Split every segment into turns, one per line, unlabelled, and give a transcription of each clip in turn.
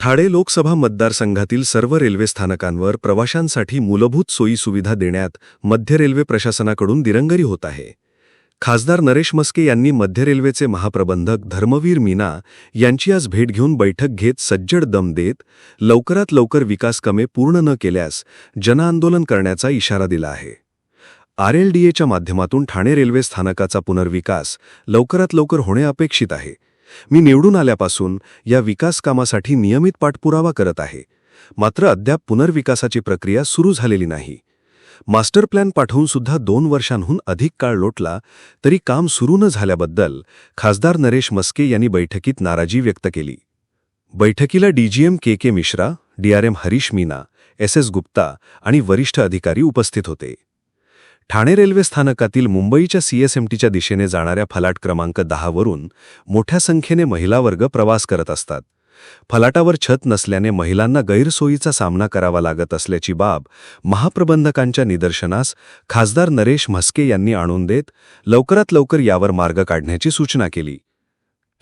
ठाणे लोकसभा मतदारसंघातील सर्व रेल्वे स्थानकांवर प्रवाशांसाठी मूलभूत सोयीसुविधा देण्यात मध्य रेल्वे प्रशासनाकडून दिरंगरी होत आहे. खासदार नरेश मस्के यांनी मध्य रेल्वेचे महाप्रबंधक धर्मवीर मीना यांची आज भेट घेऊन बैठक घेत सज्जड दम देत लवकरात लवकर विकास कमे पूर्ण न केल्यास जनआंदोलन करण्याचा इशारा दिला आहे. आरएलडीएच्या माध्यमातून ठाणे रेल्वे स्थानकाचा पुनर्विकास लवकरात लवकर होणे अपेक्षित आहे. मी निवडून आल्यापासून या विकास कामासाठी नियमित पाठपुरावा करत आहे. मात्र अद्याप पुनर्विकासाची प्रक्रिया सुरू झालेली नाही. मास्टर प्लॅन पाठवून सुद्धा दोन वर्षांहून अधिक काळ लोटला तरी काम सुरू न झाल्याबद्दल खासदार नरेश मस्के यांनी बैठकीत नाराजी व्यक्त केली. बैठकीला DGM K K Mishra DRM Harish Meena S S Gupta आणि वरिष्ठ अधिकारी उपस्थित होते. ठाणे रेल्वे स्थानकातील मुंबईच्या सीएसएमटीच्या दिशेने जाणाऱ्या फलाट क्रमांक दहावरून मोठ्या संख्येने महिला वर्ग प्रवास करत असतात. फलाटावर छत नसल्याने महिलांना गैरसोयीचा सामना करावा लागत असल्याची बाब महाप्रबंधकांच्या निदर्शनास खासदार नरेश म्हस्के यांनी आणून देत लवकरात लवकर यावर मार्ग काढण्याची सूचना केली.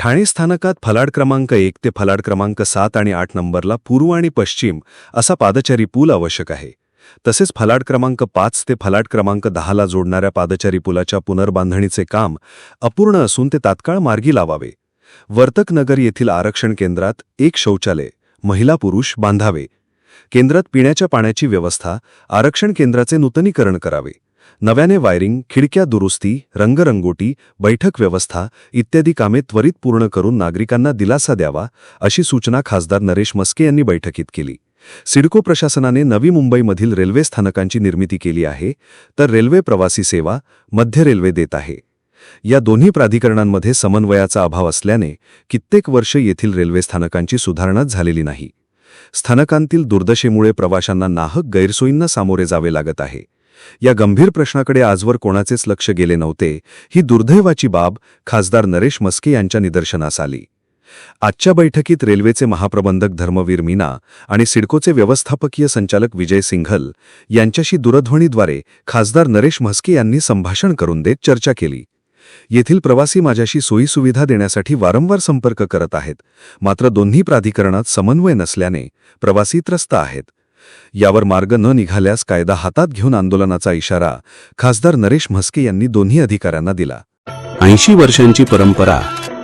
ठाणे स्थानकात फलाड क्रमांक एक ते फलाड क्रमांक सात आणि आठ नंबरला पूर्व आणि पश्चिम असा पादचारी पूल आवश्यक आहे. तसेच फलाट क्रमांक पाच ते फलाट क्रमांक दहाला जोडणाऱ्या पादचारी पुलाच्या पुनर्बांधणीचे काम अपूर्ण असून ते तात्काळ मार्गी लावावे. वर्तक नगर येथील आरक्षण केंद्रात एक शौचालय महिला पुरुष बांधावे. केंद्रात पिण्याच्या पाण्याची व्यवस्था आरक्षण केंद्राचे नूतनीकरण करावे. नव्याने वायरिंग खिडक्या दुरुस्ती रंगरंगोटी बैठक व्यवस्था इत्यादी कामे त्वरित पूर्ण करून नागरिकांना दिलासा द्यावा अशी सूचना खासदार नरेश मस्के यांनी बैठकीत केली. सिडको प्रशासनाने नवी मुंबईमधील रेल्वे स्थानकांची निर्मिती केली आहे तर रेल्वे प्रवासी सेवा मध्य रेल्वे देत आहे. या दोन्ही प्राधिकरणांमध्ये समन्वयाचा अभाव असल्याने कित्येक वर्ष येथील रेल्वे स्थानकांची सुधारणाच झालेली नाही. स्थानकांतील दुर्दशेमुळे प्रवाशांना नाहक गैरसोयींना सामोरे जावे लागत आहे. या गंभीर प्रश्नाकडे आजवर कोणाचेच लक्ष गेले नव्हते ही दुर्दैवाची बाब खासदार नरेश मस्के यांच्या निदर्शनास आली. आजच्या बैठकीत रेल्वेचे महाप्रबंधक धर्मवीर मीना आणि सिडकोचे व्यवस्थापकीय संचालक विजय सिंघल यांच्याशी दूरध्वनीद्वारे खासदार नरेश म्हस्के यांनी संभाषण करून देत चर्चा केली. येथील प्रवासी माझ्याशी सोयीसुविधा देण्यासाठी वारंवार संपर्क करत आहेत. मात्र दोन्ही प्राधिकरणात समन्वय नसल्याने प्रवासी त्रस्त आहेत. यावर मार्ग न निघाल्यास कायदा हातात घेऊन आंदोलनाचा इशारा खासदार नरेश म्हस्के यांनी दोन्ही अधिकाऱ्यांना दिला.
ऐंशी वर्षांची परंपरा